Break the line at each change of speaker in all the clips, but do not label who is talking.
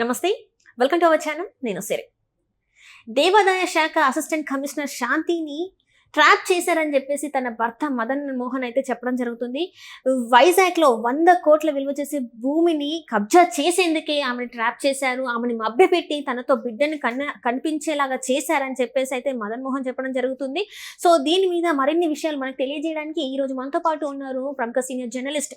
నమస్తే. Welcome to our channel నేను సిరి. దేవాదాయ శాఖ అసిస్టెంట్ కమిషనర్ శాంతిని ట్రాప్ చేశారని చెప్పేసి తన భర్త మదన్ మోహన్ అయితే చెప్పడం జరుగుతుంది. వైజాగ్లో వంద కోట్ల విలువ చేసే భూమిని కబ్జా చేసేందుకే ఆమెను ట్రాప్ చేశారు. ఆమెని మభ్యపెట్టి తనతో బిడ్డని కన్న కనిపించేలాగా చేశారని చెప్పేసి అయితే మదన్ మోహన్ చెప్పడం జరుగుతుంది. సో దీని మీద మరిన్ని విషయాలు మనకు తెలియజేయడానికి ఈ రోజు మనతో పాటు ఉన్నారు ప్రముఖ సీనియర్ జర్నలిస్ట్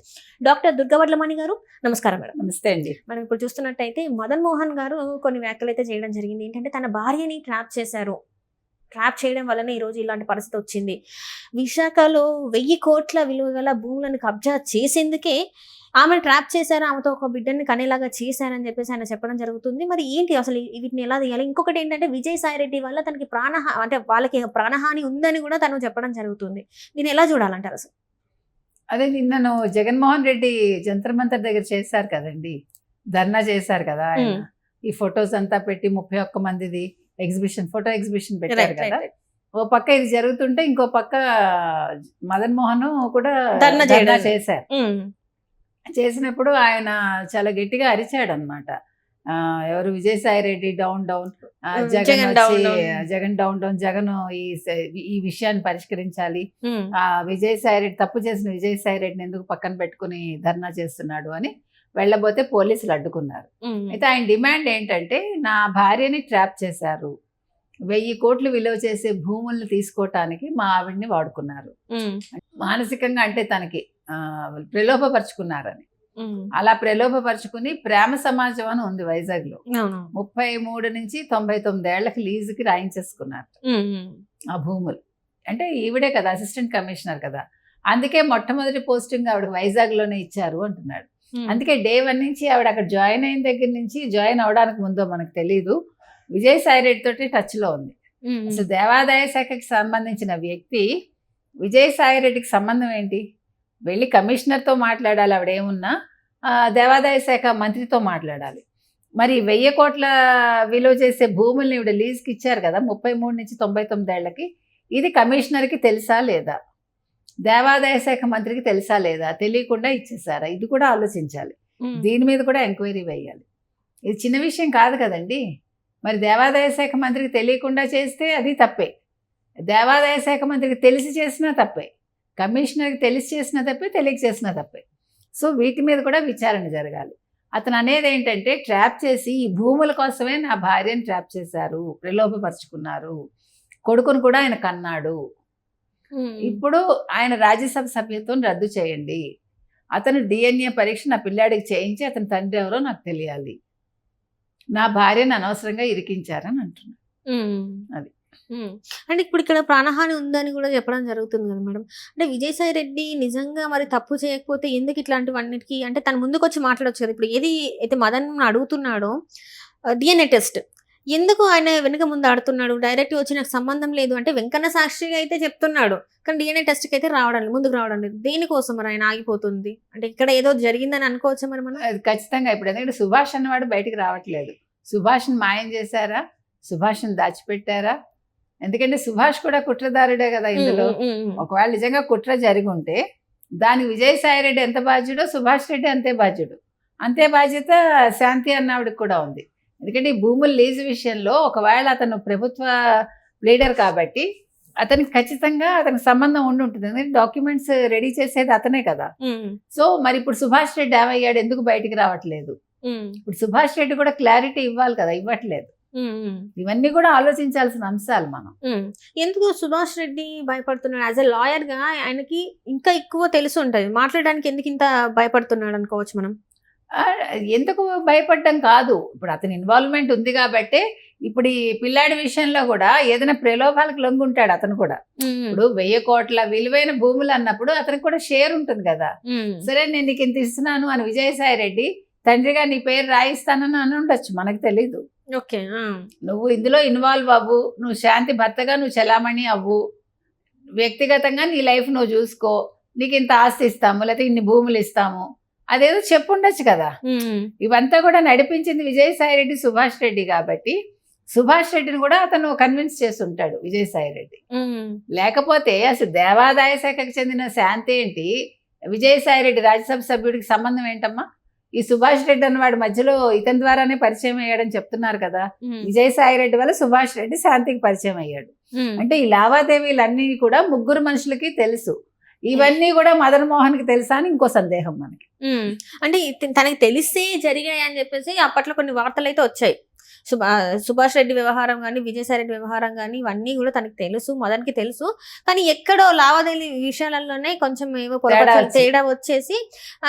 డాక్టర్ దుర్గవడ్లమణి గారు. నమస్కారం మేడం.
నమస్తే అండి.
మనం ఇప్పుడు చూస్తున్నట్టయితే మదన్ మోహన్ గారు కొన్ని వ్యాఖ్యలు అయితే చేయడం జరిగింది. ఏంటంటే తన భార్యని ట్రాప్ చేశారు. ట్రాప్ చేయడం వల్లనే ఈరోజు ఇలాంటి పరిస్థితి వచ్చింది. విశాఖలో వెయ్యి కోట్ల విలువ గల భూములను కబ్జా చేసేందుకే ఆమెను ట్రాప్ చేశారు. ఆమెతో ఒక బిడ్డని కనేలాగా చేశారని చెప్పేసి ఆయన చెప్పడం జరుగుతుంది. మరి ఏంటి అసలు వీటిని ఎలా తీయాలి? ఇంకొకటి ఏంటంటే విజయసాయి రెడ్డి వల్ల తనకి ప్రాణహా అంటే వాళ్ళకి ప్రాణహాని ఉందని కూడా తను చెప్పడం జరుగుతుంది. దీన్ని ఎలా చూడాలంటారు అసలు?
అదే నిన్నను జగన్మోహన్ రెడ్డి జంతర్ మంతర్ దగ్గర చేశారు కదండి. ధర్నా చేశారు కదా. ఈ ఫొటోస్ అంతా పెట్టి ముప్పై ఒక్క మందిది ఎగ్జిబిషన్ ఫోటో ఎగ్జిబిషన్ పెట్టారు కదా. ఓ పక్క ఇది జరుగుతుంటే ఇంకో పక్క మదన్ మోహన్ కూడా
ధర్నా
చేశారు. చేసినప్పుడు ఆయన చాలా గట్టిగా అరిచాడు అనమాట ఎవరు? Vijayasai Reddy down down. Jagan
Jagan
down down. Jagan ఈ ఈ విషయాన్ని పరిష్కరించాలి. ఆ విజయసాయి రెడ్డి తప్పు చేసిన విజయసాయి రెడ్డిని ఎందుకు పక్కన పెట్టుకుని ధర్నా చేస్తున్నాడు అని వెళ్ళబోతే పోలీసులు అడ్డుకున్నారు. అయితే ఆయన డిమాండ్ ఏంటంటే నా భార్యని ట్రాప్ చేశారు. వెయ్యి కోట్లు విలువ చేసే భూముల్ని తీసుకోవటానికి మా ఆవిడ్ని వాడుకున్నారు. మానసికంగా అంటే తనకి ప్రలోభపరుచుకున్నారని. అలా ప్రలోభపరుచుకుని ప్రేమ సమాజం అని ఉంది వైజాగ్లో.
అవును.
ముప్పై మూడు నుంచి తొంభై తొమ్మిదేళ్ళకి లీజుకి రాయించేసుకున్నారు. ఆ భూములు. అంటే ఈవిడే కదా అసిస్టెంట్ కమిషనర్ కదా. అందుకే మొట్టమొదటి పోస్టింగ్ ఆవిడ వైజాగ్లోనే ఇచ్చారు అంటున్నాడు. అందుకే డే వన్ నుంచి ఆవిడ అక్కడ జాయిన్ అయిన దగ్గర నుంచి జాయిన్ అవడానికి ముందో మనకు తెలియదు విజయసాయి రెడ్డి తోటి టచ్లో ఉంది. అసలు దేవాదాయ శాఖకి సంబంధించిన వ్యక్తి విజయసాయి రెడ్డికి సంబంధం ఏంటి? వెళ్ళి కమిషనర్తో మాట్లాడాలి ఆవిడ ఏమున్నా దేవాదాయ శాఖ మంత్రితో మాట్లాడాలి. మరి వెయ్యి కోట్ల విలువ చేసే భూముల్ని ఇవిడ లీజ్కి ఇచ్చారు కదా ముప్పై మూడు నుంచి తొంభై తొమ్మిదేళ్ళకి ఇది కమిషనర్కి తెలుసా లేదా? దేవాదాయ శాఖ మంత్రికి తెలుసా లేదా? తెలియకుండా ఇచ్చేసారా ఇది కూడా ఆలోచించాలి. దీని మీద కూడా ఎంక్వైరీ వేయాలి. ఇది చిన్న విషయం కాదు కదండి. మరి దేవాదాయ శాఖ మంత్రికి తెలియకుండా చేస్తే అది తప్పే. దేవాదాయ శాఖ మంత్రికి తెలిసి చేసినా తప్పే. కమిషనర్కి తెలిసి చేసినా తప్పే తెలియక చేసినా తప్పే. సో వీటి మీద కూడా విచారణ జరగాలి. అతను అనేది ఏంటంటే ట్రాప్ చేసి ఈ భూముల కోసమే నా భార్యను ట్రాప్ చేశారు ప్రలోభపరుచుకున్నారు. కొడుకును కూడా ఆయన కన్నాడు. ఇప్పుడు ఆయన రాజ్యసభ సభ్యత్వం రద్దు చేయండి. అతను డిఎన్ఏ పరీక్ష నా పిల్లాడికి చేయించి అతని తండ్రి ఎవరో నాకు తెలియాలి. నా భార్యను అనవసరంగా ఇరికించారని అంటున్నాను. అది.
అంటే ఇప్పుడు ఇక్కడ ప్రాణహాని ఉందని కూడా చెప్పడం జరుగుతుంది కదా మేడం. అంటే విజయసాయి రెడ్డి నిజంగా మరి తప్పు చేయకపోతే ఎందుకు ఇట్లాంటివన్నిటికీ అంటే తన ముందుకు వచ్చి మాట్లాడొచ్చు కదా. ఇప్పుడు ఏది అయితే మదన్ అడుగుతున్నాడో డిఎన్ఏ టెస్ట్ ఎందుకు ఆయన వెనుక ముందు ఆడుతున్నాడు? డైరెక్ట్ వచ్చి నాకు సంబంధం లేదు అంటే వెంకన్న సాక్షిగా అయితే చెప్తున్నాడు. కానీ డిఎన్ఏ టెస్ట్కి అయితే రావడం ముందుకు రావడం లేదు. దేనికోసం మరి ఆయన ఆగిపోతుంది? అంటే ఇక్కడ ఏదో జరిగిందని అనుకోవచ్చా మరి మనం?
అది ఖచ్చితంగా ఇప్పుడు ఎందుకంటే సుభాష్ అన్నవాడు బయటికి రావట్లేదు. సుభాష్ని మాయం చేశారా? సుభాష్ని దాచిపెట్టారా? ఎందుకంటే సుభాష్ కూడా కుట్రదారుడే కదా ఇందులో. ఒకవేళ నిజంగా కుట్ర జరిగి ఉంటే దానికి విజయసాయి రెడ్డి ఎంత బాధ్యుడో సుభాష్ రెడ్డి అంతే బాధ్యుడు. అంతే బాధ్యత శాంతి అన్నావిడికి కూడా ఉంది. ఎందుకంటే ఈ భూముల లీజు విషయంలో ఒకవేళ అతను ప్రభుత్వ లీడర్ కాబట్టి అతనికి ఖచ్చితంగా అతనికి సంబంధం ఉండి ఉంటుంది. ఎందుకంటే డాక్యుమెంట్స్ రెడీ చేసేది అతనే కదా. సో మరి ఇప్పుడు సుభాష్ రెడ్డి ఏమయ్యాడు? ఎందుకు బయటికి రావట్లేదు? ఇప్పుడు సుభాష్ రెడ్డి కూడా క్లారిటీ ఇవ్వాలి కదా ఇవ్వట్లేదు. ఇవన్నీ కూడా ఆలోచించాల్సిన అంశాలు మనం.
ఎందుకు సుభాష్ రెడ్డి భయపడుతున్నాడు? యాజ్ ఎ లాయర్గా ఆయనకి ఇంకా ఎక్కువ తెలిసి ఉంటది. మాట్లాడడానికి ఎందుకు ఇంత భయపడుతున్నాడు అనుకోవచ్చు మనం?
ఎందుకు భయపడడం కాదు. ఇప్పుడు అతని ఇన్వాల్వ్మెంట్ ఉంది కాబట్టి ఇప్పుడు ఈ పిల్లాడి విషయంలో కూడా ఏదైనా ప్రలోభాలకు లొంగుంటాడు అతను కూడా. ఇప్పుడు వెయ్యి కోట్ల విలువైన భూములు అన్నప్పుడు అతనికి కూడా షేర్ ఉంటుంది కదా. సరే నేను నీకు ఇంత ఇస్తున్నాను అని విజయసాయి రెడ్డి తండ్రిగా నీ పేరు రాయిస్తానని అని ఉండొచ్చు మనకు తెలీదు.
ఓకే
నువ్వు ఇందులో ఇన్వాల్వ్ అవ్వు నువ్వు శాంతి భర్తగా నువ్వు చలామణి అవ్వు వ్యక్తిగతంగా నీ లైఫ్ నువ్వు చూసుకో నీకు ఇంత ఆస్తి ఇస్తాము లేకపోతే ఇన్ని భూములు ఇస్తాము అదేదో చెప్పుండొచ్చు కదా. ఇవంతా కూడా నడిపించింది విజయసాయి రెడ్డి సుభాష్ రెడ్డి కాబట్టి సుభాష్ రెడ్డిని కూడా అతను కన్విన్స్ చేసి ఉంటాడు విజయసాయి రెడ్డి లేకపోతే అసలు దేవాదాయ శాఖకు చెందిన శాంతి ఏంటి? విజయసాయి రెడ్డి రాజ్యసభ సభ్యుడికి సంబంధం ఏంటమ్మా? ఈ సుభాష్ రెడ్డి అన్నవాడు మధ్యలో ఇతని ద్వారానే పరిచయం అయ్యాడని చెప్తున్నారు కదా. విజయసాయి రెడ్డి వల్ల సుభాష్ రెడ్డి శాంతికి పరిచయం అయ్యాడు. అంటే ఈ లావాదేవీలన్నీ కూడా ముగ్గురు మనుషులకి తెలుసు. ఇవన్నీ కూడా మదన్ మోహన్కి తెలుసా అని ఇంకో సందేహం మనకి.
అంటే తనకి తెలిసే జరిగాయి అని చెప్పేసి అప్పట్లో కొన్ని వార్తలు అయితే వచ్చాయి. సుభా సుభాష్ రెడ్డి వ్యవహారం కానీ విజయసాయి రెడ్డి వ్యవహారం కానీ ఇవన్నీ కూడా తనకి తెలుసు మదన్కి తెలుసు. కానీ ఎక్కడో లావాదేవీ విషయాలలోనే కొంచెం పొరపాట్లు
తేడా వచ్చి.
తేడా వచ్చేసి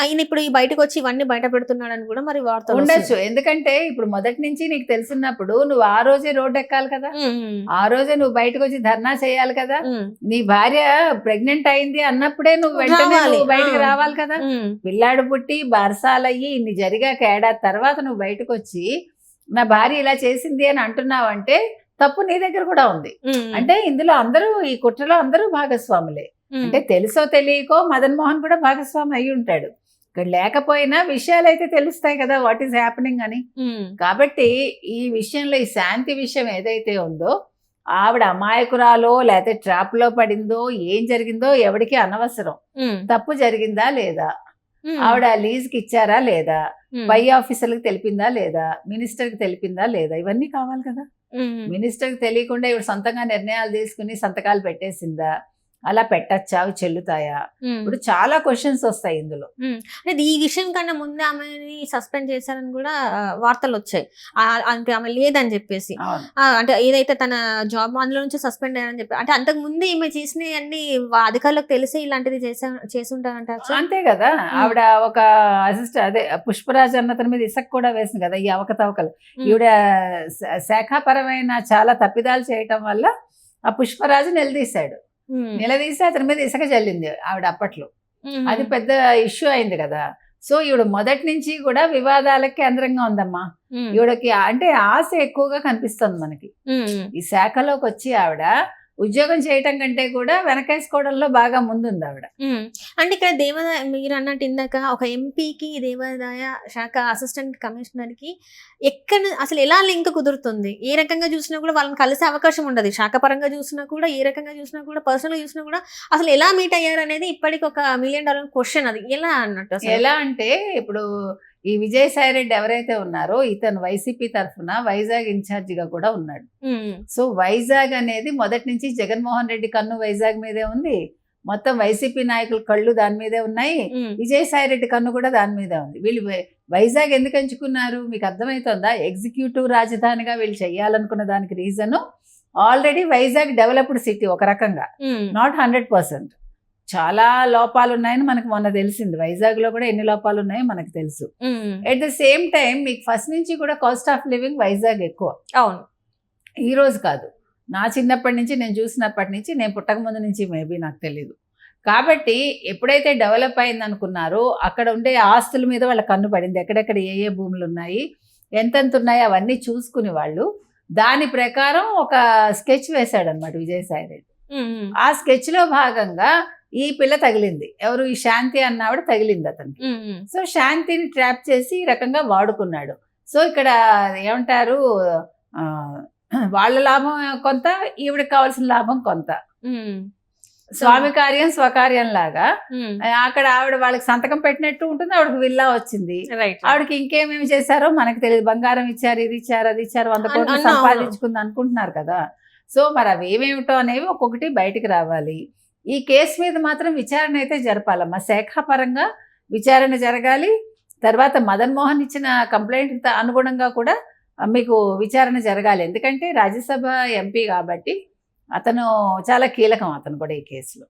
ఆయన ఇప్పుడు ఈ బయటకు వచ్చి ఇవన్నీ బయట పెడుతున్నాడని కూడా మరి వార్తలు
ఉండొచ్చు. ఎందుకంటే ఇప్పుడు మొదటి నుంచి నీకు తెలిసినప్పుడు నువ్వు ఆ రోజే రోడ్డు ఎక్కాలి కదా. ఆ రోజే నువ్వు బయటకు వచ్చి ధర్నా చేయాలి కదా. నీ భార్య ప్రెగ్నెంట్ అయింది అన్నప్పుడే నువ్వు వెంటనే బయటకు. రావాలి కదా. పిల్లాడు పుట్టి బరసాలయ్యి ఇన్ని జరిగాక ఏడాది తర్వాత నువ్వు బయటకు వచ్చి నా భార్య ఇలా చేసింది అని అంటున్నావంటే తప్పు నీ దగ్గర కూడా ఉంది. అంటే ఇందులో అందరూ ఈ కుట్రలో అందరూ భాగస్వాములే. అంటే తెలుసో తెలియకో మదన్ మోహన్ కూడా భాగస్వామి అయి ఉంటాడు. ఇక్కడ లేకపోయినా విషయాలు అయితే తెలుస్తాయి కదా వాట్ ఈస్ హ్యాపెనింగ్ అని. కాబట్టి ఈ విషయంలో ఈ శాంతి విషయం ఏదైతే ఉందో ఆవిడ అమాయకురాలో లేకపోతే ట్రాప్లో పడిందో ఏం జరిగిందో ఎవరికి అనవసరం. తప్పు జరిగిందా లేదా? ఆవిడ లీజ్కి ఇచ్చారా లేదా? పై ఆఫీసర్లకు తెలిపిందా లేదా? మినిస్టర్కి తెలిపిందా లేదా? ఇవన్నీ కావాలి కదా. మినిస్టర్కి తెలియకుండా ఇవి సొంతంగా నిర్ణయాలు తీసుకుని సంతకాలు పెట్టేసిందా? అలా పెట్టచ్చా? అవి చెల్లుతాయా. ఇప్పుడు చాలా క్వశ్చన్స్ వస్తాయి ఇందులో.
అంటే ఈ విషయం కన్నా ముందే ఆమెని సస్పెండ్ చేశారని కూడా వార్తలు వచ్చాయి. అంటే ఆమె లేదని చెప్పేసి. అంటే ఏదైతే తన జాబ్ అందులో నుంచి సస్పెండ్ అయ్యారని చెప్పి అంటే అంతకు ముందు ఈమె చేసినవి అన్ని అధికారులకు తెలిసి ఇలాంటిది చేసా చేసుంటారంట
అంతే కదా. ఆవిడ ఒక అసిస్ట్ అదే పుష్పరాజ్ అన్న అతని మీద ఇసక్ కూడా వేసింది కదా ఈ అవకతవకలు. ఈవిడ శాఖాపరమైన చాలా తప్పిదాలు చేయటం వల్ల ఆ పుష్పరాజు నిలదీశాడు. నిలదీసి అతని మీద ఇసుక చల్లింది ఆవిడ అప్పట్లో. అది పెద్ద ఇష్యూ అయింది కదా. సో ఈవిడ మొదటి నుంచి కూడా వివాదాలకు కేంద్రంగా ఉందమ్మా. ఈవిడకి అంటే ఆశ ఎక్కువగా కనిపిస్తుంది మనకి. ఈ శాఖలోకి వచ్చి ఆవిడ ఉద్యోగం చేయటం కంటే కూడా వెనకేసుకోవడంలో బాగా ముందుంది ఆవిడ
అంటే ఇక్కడ దేవాదాయ మీరు అన్నట్టు ఇందాక ఒక ఎంపీకి దేవాదాయ శాఖ అసిస్టెంట్ కమిషనర్కి ఎక్కడ అసలు ఎలా లింక్ కుదురుతుంది? ఏ రకంగా చూసినా కూడా వాళ్ళని కలిసే అవకాశం ఉండదు. శాఖ పరంగా చూసినా కూడా ఏ రకంగా చూసినా కూడా పర్సనల్గా చూసినా కూడా అసలు ఎలా మీట్ అయ్యారు అనేది ఇప్పటికి ఒక మిలియన్ డాలర్ క్వశ్చన్ అది. ఎలా అన్నట్టు అసలు?
ఎలా అంటే ఇప్పుడు ఈ విజయసాయి రెడ్డి ఎవరైతే ఉన్నారో ఇతను వైసీపీ తరఫున వైజాగ్ ఇన్ఛార్జిగా కూడా ఉన్నాడు. సో వైజాగ్ అనేది మొదటి నుంచి జగన్మోహన్ రెడ్డి కన్ను వైజాగ్ మీదే ఉంది. మొత్తం వైసీపీ నాయకుల కళ్ళు దాని మీదే ఉన్నాయి. విజయసాయి రెడ్డి కన్ను కూడా దాని మీదే ఉంది. వీళ్ళు వైజాగ్ ఎందుకు ఎంచుకున్నారు? మీకు అర్థమవుతుందా ఎగ్జిక్యూటివ్ రాజధానిగా వీళ్ళు చేయాలనుకున్న దానికి reason already Vizag developed city ఒక రకంగా. Not hundred percent. చాలా లోపాలు ఉన్నాయని మనకు మొన్న తెలిసింది. వైజాగ్లో కూడా ఎన్ని లోపాలు ఉన్నాయో మనకు తెలుసు. ఎట్ ద సేమ్ టైం మీకు ఫస్ట్ నుంచి కూడా కాస్ట్ ఆఫ్ లివింగ్ వైజాగ్ ఎక్కువ.
అవును.
ఈ రోజు కాదు. నా చిన్నప్పటి నుంచి నేను చూసినప్పటి నుంచి నేను పుట్టక ముందు నుంచి మేబీ నాకు తెలియదు కాబట్టి ఎప్పుడైతే డెవలప్ అయింది అనుకున్నారో అక్కడ ఉండే ఆస్తుల మీద వాళ్ళ కన్ను పడింది. ఎక్కడెక్కడ ఏ ఏ భూములు ఉన్నాయి ఎంతెంత ఉన్నాయి అవన్నీ చూసుకుని వాళ్ళు దాని ప్రకారం ఒక స్కెచ్ వేశాడనమాట విజయసాయి రెడ్డి. ఆ స్కెచ్లో భాగంగా ఈ పిల్ల తగిలింది. ఎవరు? ఈ శాంతి అన్నావిడ తగిలింది అతనికి సో శాంతిని ట్రాప్ చేసి ఈ రకంగా వాడుకున్నాడు. సో ఇక్కడ ఏమంటారు? వాళ్ళ లాభం కొంత ఈవిడకి కావాల్సిన లాభం కొంత. స్వామి కార్యం స్వకార్యం లాగా. అక్కడ ఆవిడ వాళ్ళకి సంతకం పెట్టినట్టు ఉంటుంది. ఆవిడకి విల్లా వచ్చింది. ఆవిడకి ఇంకేమేమి చేశారో మనకు తెలియదు. బంగారం ఇచ్చారు ఇది ఇచ్చారు అది ఇచ్చారు వంద కోట్లు. సంపాదించుకుంది అనుకుంటున్నారు కదా. సో మరి అవి ఏమేమిటో అనేవి ఒక్కొక్కటి బయటికి రావాలి. ఈ కేసు మీద మాత్రం విచారణ అయితే జరపాలమ్మా. శాఖాపరంగా విచారణ జరగాలి. తర్వాత మదన్ మోహన్ ఇచ్చిన కంప్లైంట్ అనుగుణంగా కూడా మీకు విచారణ జరగాలి. ఎందుకంటే రాజ్యసభ ఎంపీ కాబట్టి అతను చాలా కీలకం అతను కూడా ఈ కేసులో.